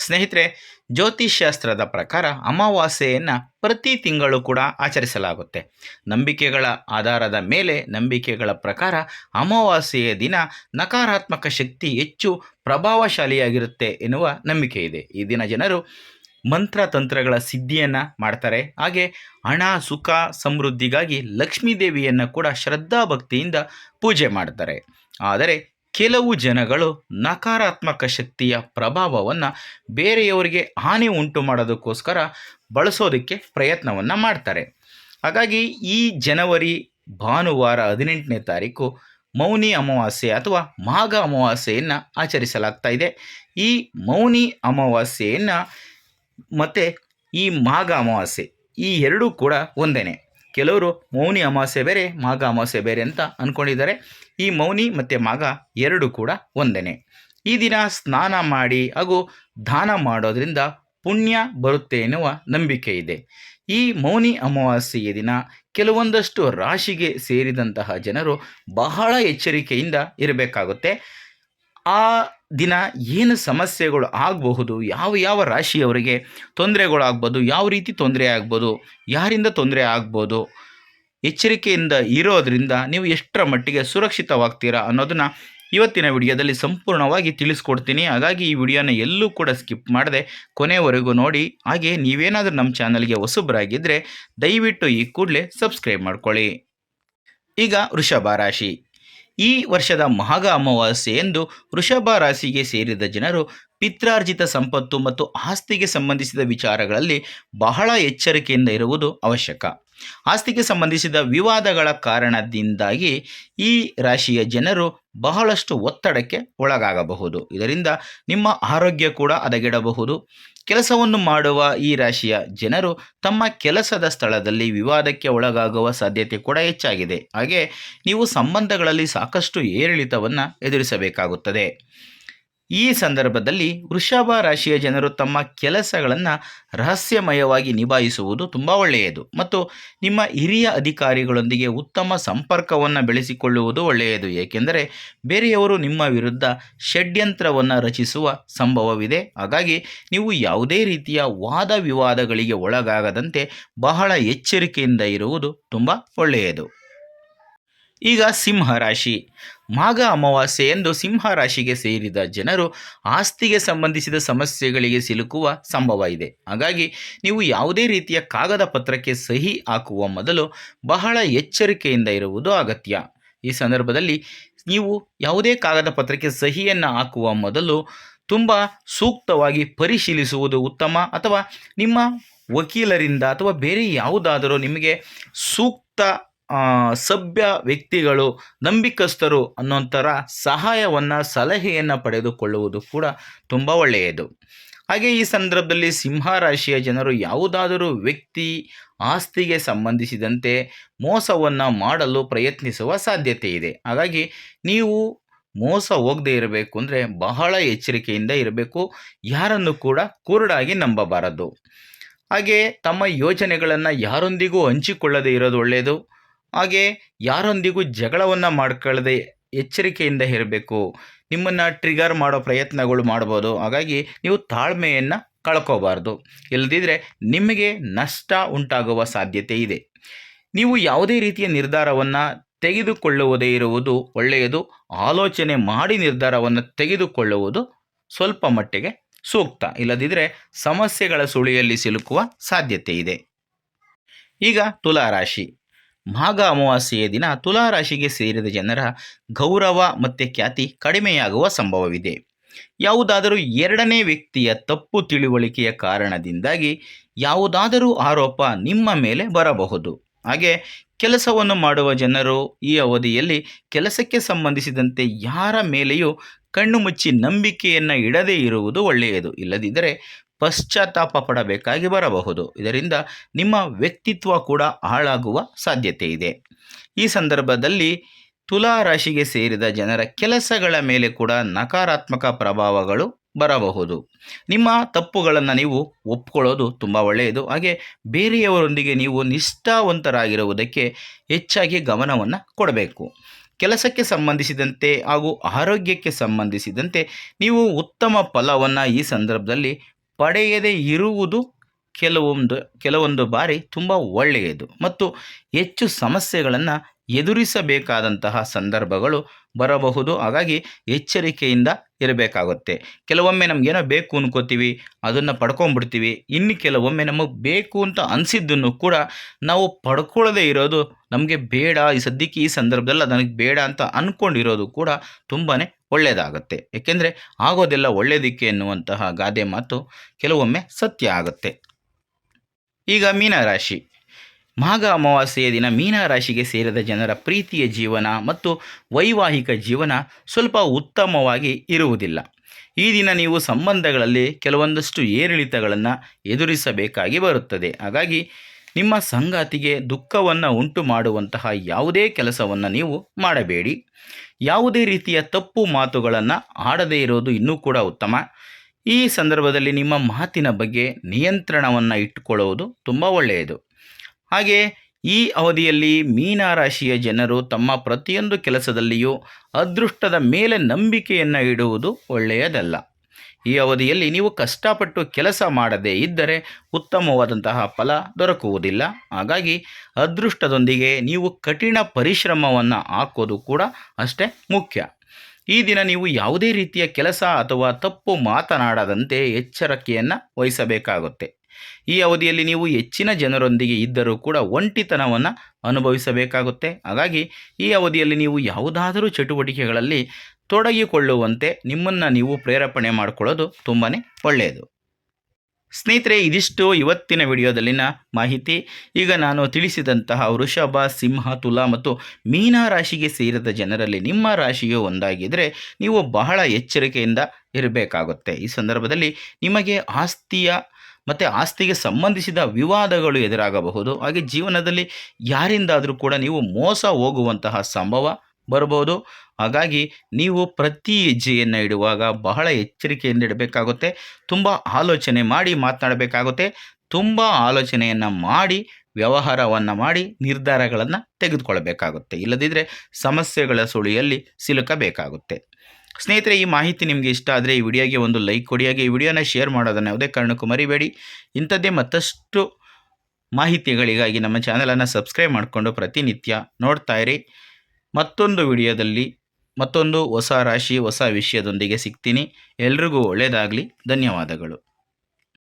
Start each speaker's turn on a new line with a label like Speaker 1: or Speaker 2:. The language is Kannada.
Speaker 1: ಸ್ನೇಹಿತರೆ ಜ್ಯೋತಿಷ್ಶಾಸ್ತ್ರದ ಪ್ರಕಾರ ಅಮಾವಾಸ್ಯೆಯನ್ನು ಪ್ರತಿ ತಿಂಗಳು ಕೂಡ ಆಚರಿಸಲಾಗುತ್ತೆ. ನಂಬಿಕೆಗಳ ಆಧಾರದ ಮೇಲೆ ನಂಬಿಕೆಗಳ ಪ್ರಕಾರ ಅಮಾವಾಸ್ಯೆಯ ದಿನ ನಕಾರಾತ್ಮಕ ಶಕ್ತಿ ಹೆಚ್ಚು ಪ್ರಭಾವಶಾಲಿಯಾಗಿರುತ್ತೆ ಎನ್ನುವ ನಂಬಿಕೆ ಇದೆ. ಈ ದಿನ ಜನರು ಮಂತ್ರ ತಂತ್ರಗಳ ಸಿದ್ಧಿಯನ್ನು ಮಾಡ್ತಾರೆ. ಹಾಗೆ ಹಣ, ಸುಖ, ಸಮೃದ್ಧಿಗಾಗಿ ಲಕ್ಷ್ಮೀ ದೇವಿಯನ್ನು ಕೂಡ ಶ್ರದ್ಧಾಭಕ್ತಿಯಿಂದ ಪೂಜೆ ಮಾಡ್ತಾರೆ. ಆದರೆ ಕೆಲವು ಜನಗಳು ನಕಾರಾತ್ಮಕ ಶಕ್ತಿಯ ಪ್ರಭಾವವನ್ನು ಬೇರೆಯವರಿಗೆ ಹಾನಿ ಉಂಟು ಮಾಡೋದಕ್ಕೋಸ್ಕರ ಬಳಸೋದಕ್ಕೆ ಪ್ರಯತ್ನವನ್ನು ಮಾಡ್ತಾರೆ. ಹಾಗಾಗಿ ಈ ಜನವರಿ ಭಾನುವಾರ ಹದಿನೆಂಟನೇ ತಾರೀಕು ಮೌನಿ ಅಮಾವಾಸ್ಯೆ ಅಥವಾ ಮಾಘ ಅಮಾವಾಸ್ಯೆಯನ್ನು ಆಚರಿಸಲಾಗ್ತಾ ಇದೆ. ಈ ಮೌನಿ ಅಮಾವಾಸ್ಯೆಯನ್ನು ಮತ್ತು ಈ ಮಾಘ ಅಮಾವಾಸ್ಯೆ ಈ ಎರಡೂ ಕೂಡ ಒಂದೇನೆ. ಕೆಲವರು ಮೌನಿ ಅಮಾವಾಸ್ಯೆ ಬೇರೆ, ಮಾಘ ಅಮಾವಾಸ್ಯೆ ಬೇರೆ ಅಂತ ಅಂದ್ಕೊಂಡಿದ್ದಾರೆ ಈ ಮೌನಿ ಮತ್ತು ಮಗ ಎರಡು ಕೂಡ ಒಂದೇನೆ. ಈ ದಿನ ಸ್ನಾನ ಮಾಡಿ ಹಾಗೂ ದಾನ ಮಾಡೋದರಿಂದ ಪುಣ್ಯ ಬರುತ್ತೆ ಎನ್ನುವ ನಂಬಿಕೆ ಇದೆ. ಈ ಮೌನಿ ಅಮಾವಾಸ್ಯೆಯ ದಿನ ಕೆಲವೊಂದಷ್ಟು ರಾಶಿಗೆ ಸೇರಿದಂತಹ ಜನರು ಬಹಳ ಎಚ್ಚರಿಕೆಯಿಂದ ಇರಬೇಕಾಗುತ್ತೆ. ಆ ದಿನ ಏನು ಸಮಸ್ಯೆಗಳು ಆಗಬಹುದು, ಯಾವ ಯಾವ ರಾಶಿಯವರಿಗೆ ತೊಂದರೆಗಳಾಗ್ಬೋದು, ಯಾವ ರೀತಿ ತೊಂದರೆ ಆಗ್ಬೋದು, ಯಾರಿಂದ ತೊಂದರೆ ಆಗ್ಬೋದು ಎಚ್ಚರಿಕೆಯಿಂದ ಇರೋದರಿಂದ ನೀವು ಎಷ್ಟರ ಮಟ್ಟಿಗೆ ಸುರಕ್ಷಿತವಾಗ್ತೀರಾ ಅನ್ನೋದನ್ನು ಇವತ್ತಿನ ವಿಡಿಯೋದಲ್ಲಿ ಸಂಪೂರ್ಣವಾಗಿ ತಿಳಿಸ್ಕೊಡ್ತೀನಿ. ಹಾಗಾಗಿ ಈ ವಿಡಿಯೋನ ಎಲ್ಲೂ ಕೂಡ ಸ್ಕಿಪ್ ಮಾಡದೆ ಕೊನೆವರೆಗೂ ನೋಡಿ. ಹಾಗೆ ನೀವೇನಾದರೂ ನಮ್ಮ ಚಾನಲ್ಗೆ ಹೊಸಬರಾಗಿದ್ದರೆ ದಯವಿಟ್ಟು ಈ ಕೂಡಲೇ ಸಬ್ಸ್ಕ್ರೈಬ್ ಮಾಡ್ಕೊಳ್ಳಿ. ಈಗ ವೃಷಭ ರಾಶಿ. ಈ ವರ್ಷದ ಮಹಾಗ ಅಮಾವಾಸ್ಯೆ ಎಂದು ವೃಷಭ ರಾಶಿಗೆ ಸೇರಿದ ಜನರು ಪಿತ್ರಾರ್ಜಿತ ಸಂಪತ್ತು ಮತ್ತು ಆಸ್ತಿಗೆ ಸಂಬಂಧಿಸಿದ ವಿಚಾರಗಳಲ್ಲಿ ಬಹಳ ಎಚ್ಚರಿಕೆಯಿಂದ ಇರುವುದು ಅವಶ್ಯಕ. ಆಸ್ತಿಗೆ ಸಂಬಂಧಿಸಿದ ವಿವಾದಗಳ ಕಾರಣದಿಂದಾಗಿ ಈ ರಾಶಿಯ ಜನರು ಬಹಳಷ್ಟು ಒತ್ತಡಕ್ಕೆ ಒಳಗಾಗಬಹುದು. ಇದರಿಂದ ನಿಮ್ಮ ಆರೋಗ್ಯ ಕೂಡ ಹದಗೆಡಬಹುದು. ಕೆಲಸವನ್ನು ಮಾಡುವ ಈ ರಾಶಿಯ ಜನರು ತಮ್ಮ ಕೆಲಸದ ಸ್ಥಳದಲ್ಲಿ ವಿವಾದಕ್ಕೆ ಒಳಗಾಗುವ ಸಾಧ್ಯತೆ ಕೂಡ ಹೆಚ್ಚಾಗಿದೆ. ಹಾಗೆ ನೀವು ಸಂಬಂಧಗಳಲ್ಲಿ ಸಾಕಷ್ಟು ಏರಿಳಿತವನ್ನು ಎದುರಿಸಬೇಕಾಗುತ್ತದೆ. ಈ ಸಂದರ್ಭದಲ್ಲಿ ವೃಷಭ ರಾಶಿಯ ಜನರು ತಮ್ಮ ಕೆಲಸಗಳನ್ನು ರಹಸ್ಯಮಯವಾಗಿ ನಿಭಾಯಿಸುವುದು ತುಂಬ ಒಳ್ಳೆಯದು ಮತ್ತು ನಿಮ್ಮ ಹಿರಿಯ ಅಧಿಕಾರಿಗಳೊಂದಿಗೆ ಉತ್ತಮ ಸಂಪರ್ಕವನ್ನು ಬೆಳೆಸಿಕೊಳ್ಳುವುದು ಒಳ್ಳೆಯದು, ಏಕೆಂದರೆ ಬೇರೆಯವರು ನಿಮ್ಮ ವಿರುದ್ಧ ಷಡ್ಯಂತ್ರವನ್ನು ರಚಿಸುವ ಸಂಭವವಿದೆ. ಹಾಗಾಗಿ ನೀವು ಯಾವುದೇ ರೀತಿಯ ವಾದ ವಿವಾದಗಳಿಗೆ ಒಳಗಾಗದಂತೆ ಬಹಳ ಎಚ್ಚರಿಕೆಯಿಂದ ಇರುವುದು ತುಂಬ ಒಳ್ಳೆಯದು. ಈಗ ಸಿಂಹ ರಾಶಿ. ಮಾಘ ಅಮಾವಾಸ್ಯೆ ಎಂದು ಸಿಂಹ ರಾಶಿಗೆ ಸೇರಿದ ಜನರು ಆಸ್ತಿಗೆ ಸಂಬಂಧಿಸಿದ ಸಮಸ್ಯೆಗಳಿಗೆ ಸಿಲುಕುವ ಸಂಭವ ಇದೆ. ಹಾಗಾಗಿ ನೀವು ಯಾವುದೇ ರೀತಿಯ ಕಾಗದ ಪತ್ರಕ್ಕೆ ಸಹಿ ಹಾಕುವ ಮೊದಲು ಬಹಳ ಎಚ್ಚರಿಕೆಯಿಂದ ಇರುವುದು ಅಗತ್ಯ. ಈ ಸಂದರ್ಭದಲ್ಲಿ ನೀವು ಯಾವುದೇ ಕಾಗದ ಪತ್ರಕ್ಕೆ ಸಹಿಯನ್ನು ಹಾಕುವ ಮೊದಲು ತುಂಬ ಸೂಕ್ತವಾಗಿ ಪರಿಶೀಲಿಸುವುದು ಉತ್ತಮ ಅಥವಾ ನಿಮ್ಮ ವಕೀಲರಿಂದ ಅಥವಾ ಬೇರೆ ಯಾವುದಾದರೂ ನಿಮಗೆ ಸೂಕ್ತ ಸಭ್ಯ ವ್ಯಕ್ತಿಗಳು, ನಂಬಿಕಸ್ಥರು ಅನ್ನೋಂಥರ ಸಹಾಯವನ್ನು, ಸಲಹೆಯನ್ನು ಪಡೆದುಕೊಳ್ಳುವುದು ಕೂಡ ತುಂಬ ಒಳ್ಳೆಯದು. ಹಾಗೆ ಈ ಸಂದರ್ಭದಲ್ಲಿ ಸಿಂಹ ರಾಶಿಯ ಜನರು ಯಾವುದಾದರೂ ವ್ಯಕ್ತಿ ಆಸ್ತಿಗೆ ಸಂಬಂಧಿಸಿದಂತೆ ಮೋಸವನ್ನು ಮಾಡಲು ಪ್ರಯತ್ನಿಸುವ ಸಾಧ್ಯತೆ ಇದೆ. ಹಾಗಾಗಿ ನೀವು ಮೋಸ ಹೋಗದೇ ಇರಬೇಕು ಅಂದರೆ ಬಹಳ ಎಚ್ಚರಿಕೆಯಿಂದ ಇರಬೇಕು. ಯಾರನ್ನು ಕೂಡ ಕುರುಡಾಗಿ ನಂಬಬಾರದು. ಹಾಗೆ ತಮ್ಮ ಯೋಜನೆಗಳನ್ನು ಯಾರೊಂದಿಗೂ ಹಂಚಿಕೊಳ್ಳದೇ ಇರೋದು ಒಳ್ಳೆಯದು. ಹಾಗೆ ಯಾರೊಂದಿಗೂ ಜಗಳವನ್ನು ಮಾಡ್ಕೊಳ್ಳದೆ ಎಚ್ಚರಿಕೆಯಿಂದ ಇರಬೇಕು. ನಿಮ್ಮನ್ನು ಟ್ರಿಗರ್ ಮಾಡೋ ಪ್ರಯತ್ನಗಳು ಮಾಡ್ಬೋದು. ಹಾಗಾಗಿ ನೀವು ತಾಳ್ಮೆಯನ್ನು ಕಳ್ಕೋಬಾರ್ದು. ಇಲ್ಲದಿದ್ದರೆ ನಿಮಗೆ ನಷ್ಟ ಉಂಟಾಗುವ ಸಾಧ್ಯತೆ ಇದೆ. ನೀವು ಯಾವುದೇ ರೀತಿಯ ನಿರ್ಧಾರವನ್ನು ತೆಗೆದುಕೊಳ್ಳುವುದೇ ಇರುವುದು ಒಳ್ಳೆಯದು. ಆಲೋಚನೆ ಮಾಡಿ ನಿರ್ಧಾರವನ್ನು ತೆಗೆದುಕೊಳ್ಳುವುದು ಸ್ವಲ್ಪ ಮಟ್ಟಿಗೆ ಸೂಕ್ತ. ಇಲ್ಲದಿದ್ದರೆ ಸಮಸ್ಯೆಗಳ ಸುಳಿಯಲ್ಲಿ ಸಿಲುಕುವ ಸಾಧ್ಯತೆ ಇದೆ. ಈಗ ತುಲಾರಾಶಿ. ಮಾಘ ಅಮಾವಾಸ್ಯೆಯ ದಿನ ತುಲಾರಾಶಿಗೆ ಸೇರಿದ ಜನರ ಗೌರವ ಮತ್ತು ಖ್ಯಾತಿ ಕಡಿಮೆಯಾಗುವ ಸಂಭವವಿದೆ. ಯಾವುದಾದರೂ ಎರಡನೇ ವ್ಯಕ್ತಿಯ ತಪ್ಪು ತಿಳುವಳಿಕೆಯ ಕಾರಣದಿಂದಾಗಿ ಯಾವುದಾದರೂ ಆರೋಪ ನಿಮ್ಮ ಮೇಲೆ ಬರಬಹುದು. ಹಾಗೆ ಕೆಲಸವನ್ನು ಮಾಡುವ ಜನರು ಈ ಅವಧಿಯಲ್ಲಿ ಕೆಲಸಕ್ಕೆ ಸಂಬಂಧಿಸಿದಂತೆ ಯಾರ ಮೇಲೆಯೂ ಕಣ್ಣು ಮುಚ್ಚಿ ನಂಬಿಕೆಯನ್ನು ಇಡದೇ ಇರುವುದು ಒಳ್ಳೆಯದು. ಇಲ್ಲದಿದ್ದರೆ ಪಶ್ಚಾತ್ತಾಪ ಪಡಬೇಕಾಗಿ ಬರಬಹುದು. ಇದರಿಂದ ನಿಮ್ಮ ವ್ಯಕ್ತಿತ್ವ ಕೂಡ ಹಾಳಾಗುವ ಸಾಧ್ಯತೆ ಇದೆ. ಈ ಸಂದರ್ಭದಲ್ಲಿ ತುಲಾ ರಾಶಿಗೆ ಸೇರಿದ ಜನರ ಕೆಲಸಗಳ ಮೇಲೆ ಕೂಡ ನಕಾರಾತ್ಮಕ ಪ್ರಭಾವಗಳು ಬರಬಹುದು. ನಿಮ್ಮ ತಪ್ಪುಗಳನ್ನು ನೀವು ಒಪ್ಕೊಳ್ಳೋದು ತುಂಬ ಒಳ್ಳೆಯದು. ಹಾಗೆ ಬೇರೆಯವರೊಂದಿಗೆ ನೀವು ನಿಷ್ಠಾವಂತರಾಗಿರುವುದಕ್ಕೆ ಹೆಚ್ಚಾಗಿ ಗಮನವನ್ನು ಕೊಡಬೇಕು. ಕೆಲಸಕ್ಕೆ ಸಂಬಂಧಿಸಿದಂತೆ ಹಾಗೂ ಆರೋಗ್ಯಕ್ಕೆ ಸಂಬಂಧಿಸಿದಂತೆ ನೀವು ಉತ್ತಮ ಫಲವನ್ನು ಈ ಸಂದರ್ಭದಲ್ಲಿ ಪಡೆಯದೇ ಇರುವುದು ಕೆಲವೊಂದು ಕೆಲವೊಂದು ಬಾರಿ ತುಂಬ ಒಳ್ಳೆಯದು. ಮತ್ತು ಹೆಚ್ಚು ಸಮಸ್ಯೆಗಳನ್ನು ಎದುರಿಸಬೇಕಾದಂತಹ ಸಂದರ್ಭಗಳು ಬರಬಹುದು. ಹಾಗಾಗಿ ಎಚ್ಚರಿಕೆಯಿಂದ ಇರಬೇಕಾಗುತ್ತೆ. ಕೆಲವೊಮ್ಮೆ ನಮಗೇನೋ ಬೇಕು ಅನ್ಕೋತೀವಿ, ಅದನ್ನು ಪಡ್ಕೊಂಡ್ಬಿಡ್ತೀವಿ. ಇನ್ನು ಕೆಲವೊಮ್ಮೆ ನಮಗೆ ಬೇಕು ಅಂತ ಅನಿಸಿದ್ದನ್ನು ಕೂಡ ನಾವು ಪಡ್ಕೊಳ್ಳದೇ ಇರೋದು ನಮಗೆ ಬೇಡ. ಈ ಸದ್ಯಕ್ಕೆ ಈ ಸಂದರ್ಭದಲ್ಲಿ ನನಗೆ ಬೇಡ ಅಂತ ಅಂದ್ಕೊಂಡಿರೋದು ಕೂಡ ತುಂಬಾ ಒಳ್ಳೆಯದಾಗುತ್ತೆ ಏಕೆಂದರೆ ಆಗೋದೆಲ್ಲ ಒಳ್ಳೆಯದಿಕ್ಕೆ ಎನ್ನುವಂತಹ ಗಾದೆ ಮಾತು ಕೆಲವೊಮ್ಮೆ ಸತ್ಯ ಆಗುತ್ತೆ. ಈಗ ಮೀನರಾಶಿ. ಮಾಘ ಅಮಾವಾಸ್ಯೆಯ ದಿನ ಮೀನರಾಶಿಗೆ ಸೇರಿದ ಜನರ ಪ್ರೀತಿಯ ಜೀವನ ಮತ್ತು ವೈವಾಹಿಕ ಜೀವನ ಸ್ವಲ್ಪ ಉತ್ತಮವಾಗಿ ಇರುವುದಿಲ್ಲ. ಈ ದಿನ ನೀವು ಸಂಬಂಧಗಳಲ್ಲಿ ಕೆಲವೊಂದಷ್ಟು ಏರಿಳಿತಗಳನ್ನು ಎದುರಿಸಬೇಕಾಗಿ ಬರುತ್ತದೆ. ಹಾಗಾಗಿ ನಿಮ್ಮ ಸಂಗಾತಿಗೆ ದುಃಖವನ್ನು ಉಂಟು ಮಾಡುವಂತಹ ಯಾವುದೇ ಕೆಲಸವನ್ನು ನೀವು ಮಾಡಬೇಡಿ. ಯಾವುದೇ ರೀತಿಯ ತಪ್ಪು ಮಾತುಗಳನ್ನು ಆಡದೇ ಇರೋದು ಇನ್ನೂ ಕೂಡ ಉತ್ತಮ. ಈ ಸಂದರ್ಭದಲ್ಲಿ ನಿಮ್ಮ ಮಾತಿನ ಬಗ್ಗೆ ನಿಯಂತ್ರಣವನ್ನು ಇಟ್ಟುಕೊಳ್ಳುವುದು ತುಂಬ ಒಳ್ಳೆಯದು. ಹಾಗೆ ಈ ಅವಧಿಯಲ್ಲಿ ಮೀನರಾಶಿಯ ಜನರು ತಮ್ಮ ಪ್ರತಿಯೊಂದು ಕೆಲಸದಲ್ಲಿಯೂ ಅದೃಷ್ಟದ ಮೇಲೆ ನಂಬಿಕೆಯನ್ನು ಇಡುವುದು ಒಳ್ಳೆಯದಲ್ಲ. ಈ ಅವಧಿಯಲ್ಲಿ ನೀವು ಕಷ್ಟಪಟ್ಟು ಕೆಲಸ ಮಾಡದೇ ಇದ್ದರೆ ಉತ್ತಮವಾದಂತಹ ಫಲ ದೊರಕುವುದಿಲ್ಲ. ಹಾಗಾಗಿ ಅದೃಷ್ಟದೊಂದಿಗೆ ನೀವು ಕಠಿಣ ಪರಿಶ್ರಮವನ್ನು ಹಾಕೋದು ಕೂಡ ಅಷ್ಟೇ ಮುಖ್ಯ. ಈ ದಿನ ನೀವು ಯಾವುದೇ ರೀತಿಯ ಕೆಲಸ ಅಥವಾ ತಪ್ಪು ಮಾತನಾಡದಂತೆ ಎಚ್ಚರಿಕೆಯನ್ನು ವಹಿಸಬೇಕಾಗುತ್ತೆ. ಈ ಅವಧಿಯಲ್ಲಿ ನೀವು ಹೆಚ್ಚಿನ ಜನರೊಂದಿಗೆ ಇದ್ದರೂ ಕೂಡ ಒಂಟಿತನವನ್ನು ಅನುಭವಿಸಬೇಕಾಗುತ್ತೆ. ಹಾಗಾಗಿ ಈ ಅವಧಿಯಲ್ಲಿ ನೀವು ಯಾವುದಾದರೂ ಚಟುವಟಿಕೆಗಳಲ್ಲಿ ತೊಡಗಿಕೊಳ್ಳುವಂತೆ ನಿಮ್ಮನ್ನು ನೀವು ಪ್ರೇರೇಪಣೆ ಮಾಡಿಕೊಳ್ಳೋದು ತುಂಬಾ ಒಳ್ಳೆಯದು. ಸ್ನೇಹಿತರೆ, ಇದಿಷ್ಟು ಇವತ್ತಿನ ವಿಡಿಯೋದಲ್ಲಿನ ಮಾಹಿತಿ. ಈಗ ನಾನು ತಿಳಿಸಿದಂತಹ ವೃಷಭ, ಸಿಂಹ, ತುಲಾ ಮತ್ತು ಮೀನ ರಾಶಿಗೆ ಸೇರಿದ ಜನರಲ್ಲಿ ನಿಮ್ಮ ರಾಶಿಯು ಒಂದಾಗಿದ್ದರೆ ನೀವು ಬಹಳ ಎಚ್ಚರಿಕೆಯಿಂದ ಇರಬೇಕಾಗುತ್ತೆ. ಈ ಸಂದರ್ಭದಲ್ಲಿ ನಿಮಗೆ ಆಸ್ತಿಯ ಮತ್ತು ಆಸ್ತಿಗೆ ಸಂಬಂಧಿಸಿದ ವಿವಾದಗಳು ಎದುರಾಗಬಹುದು. ಹಾಗೆ ಜೀವನದಲ್ಲಿ ಯಾರಿಂದಾದರೂ ಕೂಡ ನೀವು ಮೋಸ ಹೋಗುವಂತಹ ಸಂಭವ ಬರಬಹುದು. ಹಾಗಾಗಿ ನೀವು ಪ್ರತಿ ಹೆಜ್ಜೆಯನ್ನು ಇಡುವಾಗ ಬಹಳ ಎಚ್ಚರಿಕೆಯಿಂದ ಇಡಬೇಕಾಗುತ್ತೆ. ತುಂಬ ಆಲೋಚನೆ ಮಾಡಿ ಮಾತನಾಡಬೇಕಾಗುತ್ತೆ. ತುಂಬ ಆಲೋಚನೆಯನ್ನು ಮಾಡಿ, ವ್ಯವಹಾರವನ್ನು ಮಾಡಿ, ನಿರ್ಧಾರಗಳನ್ನು ತೆಗೆದುಕೊಳ್ಳಬೇಕಾಗುತ್ತೆ. ಇಲ್ಲದಿದ್ದರೆ ಸಮಸ್ಯೆಗಳ ಸುಳಿಯಲ್ಲಿ ಸಿಲುಕಬೇಕಾಗುತ್ತೆ. ಸ್ನೇಹಿತರೆ, ಈ ಮಾಹಿತಿ ನಿಮಗೆ ಇಷ್ಟ ಆದರೆ ಈ ವಿಡಿಯೋಗೆ ಒಂದು ಲೈಕ್ ಕೊಡಿ. ಹಾಗೆ ಈ ವಿಡಿಯೋನ ಶೇರ್ ಮಾಡೋದನ್ನು ಯಾವುದೇ ಕಾರಣಕ್ಕೂ ಮರಿಬೇಡಿ. ಇಂಥದ್ದೇ ಮತ್ತಷ್ಟು ಮಾಹಿತಿಗಳಿಗಾಗಿ ನಮ್ಮ ಚಾನಲನ್ನು ಸಬ್ಸ್ಕ್ರೈಬ್ ಮಾಡಿಕೊಂಡು ಪ್ರತಿನಿತ್ಯ ನೋಡ್ತಾ ಇರಿ. ಮತ್ತೊಂದು ವಿಡಿಯೋದಲ್ಲಿ ಮತ್ತೊಂದು ಹೊಸ ರಾಶಿ ಹೊಸ ವಿಷಯದೊಂದಿಗೆ ಸಿಗ್ತೀನಿ. ಎಲ್ರಿಗೂ ಒಳ್ಳೆಯದಾಗಲಿ ಧನ್ಯವಾದಗಳು.